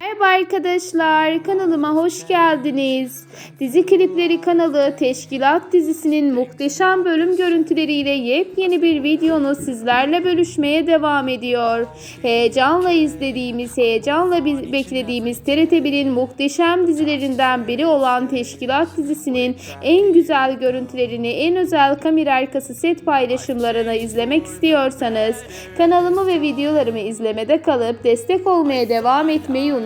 Merhaba arkadaşlar, kanalıma hoş geldiniz. Dizi Klipleri kanalı Teşkilat dizisinin muhteşem bölüm görüntüleriyle yepyeni bir videonu sizlerle bölüşmeye devam ediyor. Heyecanla izlediğimiz, heyecanla beklediğimiz TRT1'in muhteşem dizilerinden biri olan Teşkilat dizisinin en güzel görüntülerini, en özel kamera arkası set paylaşımlarını izlemek istiyorsanız kanalımı ve videolarımı izlemede kalıp destek olmaya devam etmeyi unutmayın.